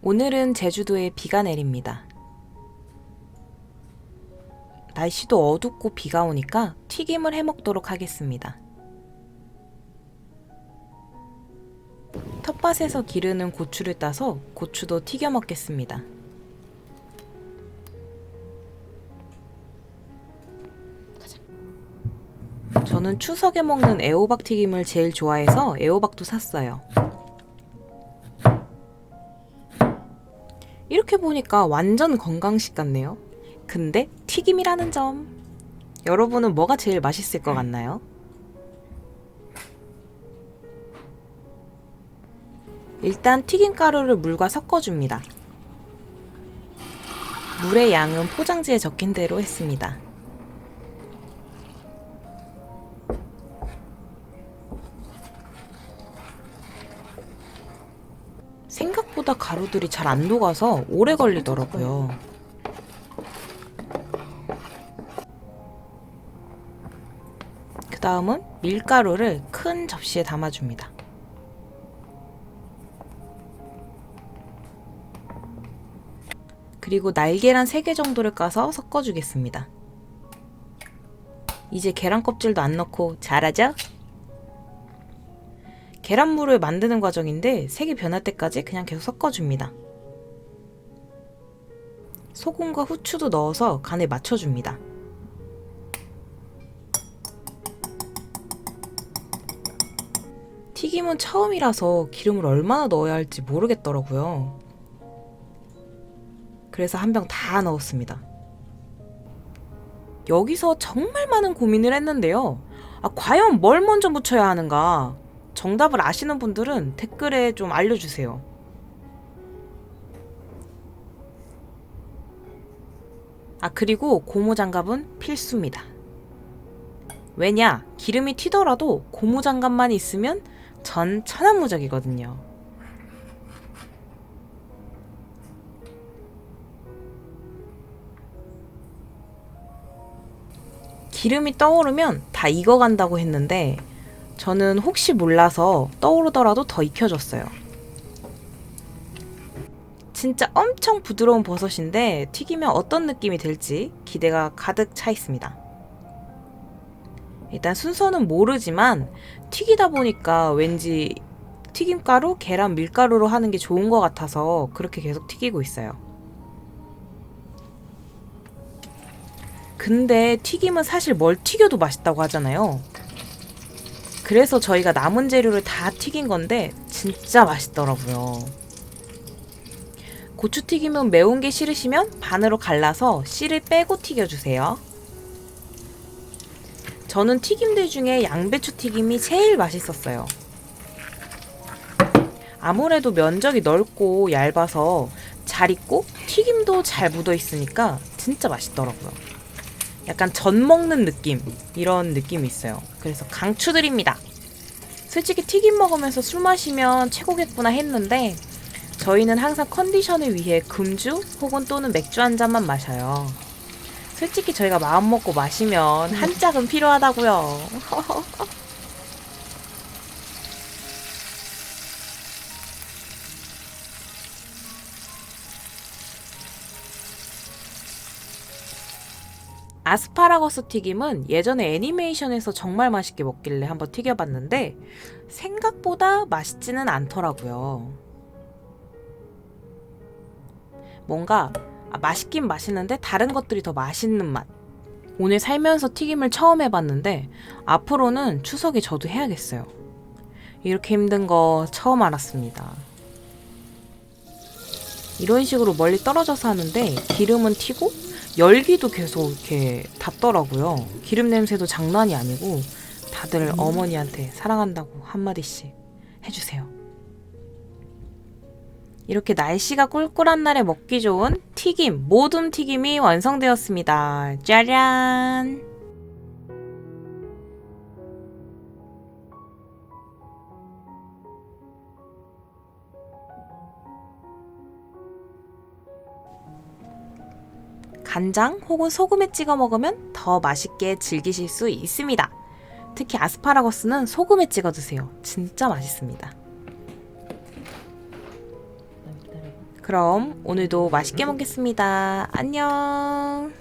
오늘은 제주도에 비가 내립니다. 날씨도 어둡고 비가 오니까 튀김을 해 먹도록 하겠습니다. 텃밭에서 기르는 고추를 따서 고추도 튀겨 먹겠습니다. 저는 추석에 먹는 애호박 튀김을 제일 좋아해서 애호박도 샀어요. 이렇게 보니까 완전 건강식 같네요. 근데 튀김이라는 점. 여러분은 뭐가 제일 맛있을 것 같나요? 일단 튀김 가루를 물과 섞어줍니다. 물의 양은 포장지에 적힌 대로 했습니다. 생각보다 가루들이 잘 안 녹아서 오래 걸리더라고요. 그 다음은 밀가루를 큰 접시에 담아줍니다. 그리고 날계란 3개 정도를 까서 섞어주겠습니다. 이제 계란 껍질도 안 넣고 잘하죠? 계란물을 만드는 과정인데 색이 변할 때까지 그냥 계속 섞어줍니다. 소금과 후추도 넣어서 간을 맞춰줍니다. 튀김은 처음이라서 기름을 얼마나 넣어야 할지 모르겠더라고요. 그래서 한 병 다 넣었습니다. 여기서 정말 많은 고민을 했는데요. 아, 과연 뭘 먼저 묻혀야 하는가? 정답을 아시는 분들은 댓글에 좀 알려주세요. 아, 그리고 고무 장갑은 필수입니다. 왜냐? 기름이 튀더라도 고무 장갑만 있으면 전 천한무적이거든요. 기름이 떠오르면 다 익어간다고 했는데 저는 혹시 몰라서 떠오르더라도 더 익혀줬어요. 진짜 엄청 부드러운 버섯인데 튀기면 어떤 느낌이 될지 기대가 가득 차 있습니다. 일단 순서는 모르지만 튀기다 보니까 왠지 튀김가루, 계란, 밀가루로 하는 게 좋은 것 같아서 그렇게 계속 튀기고 있어요. 근데 튀김은 사실 뭘 튀겨도 맛있다고 하잖아요. 그래서 저희가 남은 재료를 다 튀긴 건데 진짜 맛있더라고요. 고추 튀김은 매운 게 싫으시면 반으로 갈라서 씨를 빼고 튀겨주세요. 저는 튀김들 중에 양배추 튀김이 제일 맛있었어요. 아무래도 면적이 넓고 얇아서 잘 익고 튀김도 잘 묻어 있으니까 진짜 맛있더라고요. 약간 전 먹는 느낌 이런 느낌이 있어요. 그래서 강추드립니다. 솔직히 튀김 먹으면서 술 마시면 최고겠구나 했는데 저희는 항상 컨디션을 위해 금주 혹은 또는 맥주 한 잔만 마셔요. 솔직히 저희가 마음 먹고 마시면 한 짝은 필요하다고요. 아스파라거스 튀김은 예전에 애니메이션에서 정말 맛있게 먹길래 한번 튀겨봤는데 생각보다 맛있지는 않더라고요. 뭔가 아, 맛있긴 맛있는데 다른 것들이 더 맛있는 맛. 오늘 살면서 튀김을 처음 해봤는데 앞으로는 추석에 저도 해야겠어요. 이렇게 힘든 거 처음 알았습니다. 이런 식으로 멀리 떨어져서 하는데 기름은 튀고 열기도 계속 이렇게 닿더라고요. 기름 냄새도 장난이 아니고 다들 어머니한테 사랑한다고 한마디씩 해주세요. 이렇게 날씨가 꿀꿀한 날에 먹기 좋은 튀김, 모둠 튀김이 완성되었습니다. 짜잔! 간장 혹은 소금에 찍어 먹으면 더 맛있게 즐기실 수 있습니다. 특히 아스파라거스는 소금에 찍어 드세요. 진짜 맛있습니다. 그럼 오늘도 맛있게 먹겠습니다. 안녕.